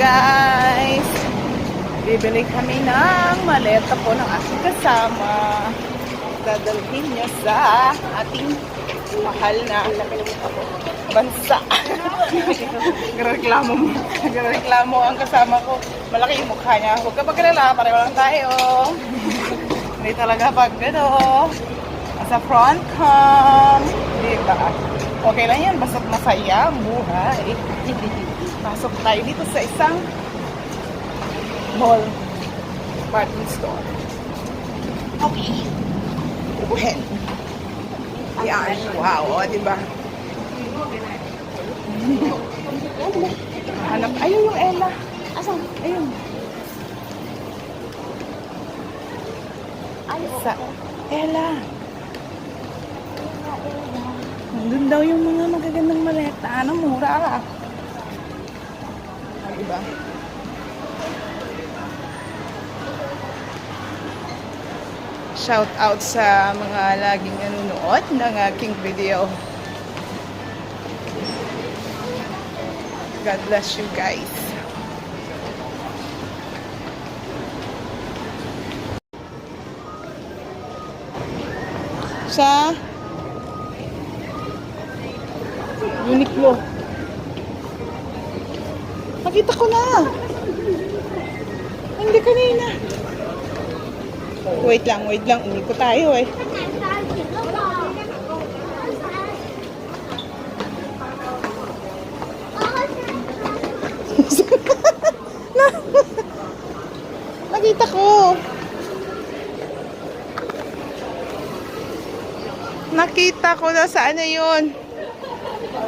guys. Bibili kami ng maleta po ng aking kasama. Dadalhin niya sa ating mahal na bansa. Nagreklamo mo. Nagreklamo ang kasama ko. Malaki yung mukha niya. Huwag ka magkalala, pareho lang tayo. Hindi talaga pag ano, nasa front cam. Diba? Okay lang yan, basta't masaya ang buhay. Pasok tayo dito sa isang mall department store. Okay. Ubuhin. Yan. Wow, o, diba? Hanap. Ayun yung Ella. Asan? Ayun. Sa Ella. Nandun daw yung mga magagandang maleta. Ano, mura ah. Ah, diba? Shout out sa mga laging nanonood ng aking video. God bless you guys. Sa Uniqlo. Nakita ko na. Hindi kanina. Wait lang, wait lang. Umi ko tayo eh. Nakita ko. Nakita ko na saan na yun.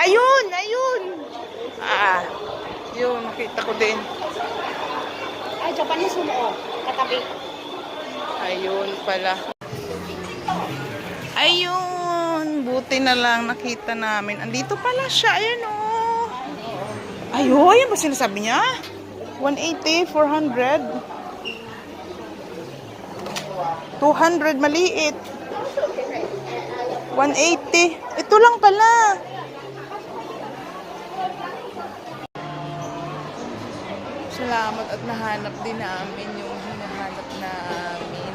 Ayun, ayun. Ah, yun, nakita ko din. Ay, Japanese mo, katabi. Ayun pala. Ayun, buti na lang nakita namin. Andito pala siya, ayun oh. Ayun, yan ba sinasabi niya? 180, 400. 200, maliit. 180. Ito lang pala. Salamat at nahanap din namin yung hinahanap namin.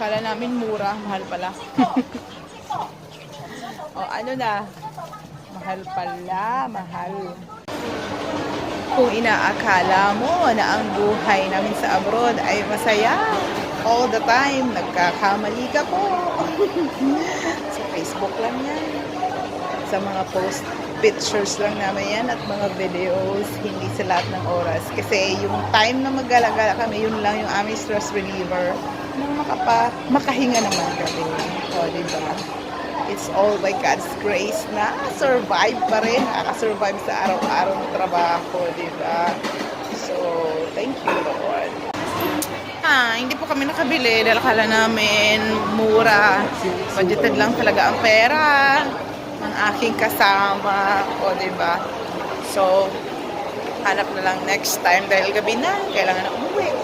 Kala namin mura, mahal pala. o ano na, mahal pala, mahal. Kung inaakala mo na ang buhay namin sa abroad ay masaya, all the time, nagkakamali ka po. sa Facebook lang yan. Sa mga post pictures lang namin yan at mga videos, hindi sa lahat ng oras. Kasi yung time na maggalagala kami, yun lang yung aming stress reliever. Nang makapa, makahinga naman kami. O, diba? It's all by God's grace na survive pa rin. Nakaka-survive sa araw-araw ng trabaho, di ba? So, thank you, Lord. Ah, hindi po kami nakabili dahil akala namin mura. Budgeted lang talaga ang pera ng aking kasama. O, ba? So, hanap na lang next time dahil gabi na. Kailangan na umuwi.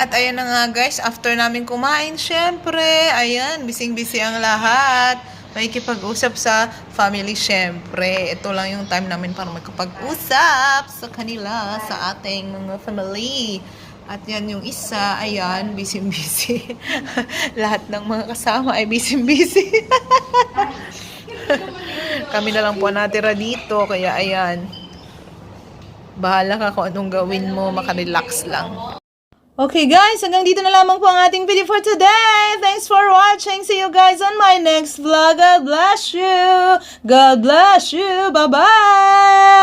At ayan na nga guys, after namin kumain, syempre, ayan, bising-busy ang lahat. May kipag-usap sa family, syempre. Ito lang yung time namin para magkapag-usap sa kanila, sa ating mga family. At yan yung isa, ayan, busy-busy. lahat ng mga kasama ay busy-busy. Kami na lang po natira dito, kaya ayan. Bahala ka kung anong gawin mo, makarelax lang. Okay guys, hanggang dito na lamang po ang ating video for today. Thanks for watching. See you guys on my next vlog. God bless you. God bless you. Bye-bye.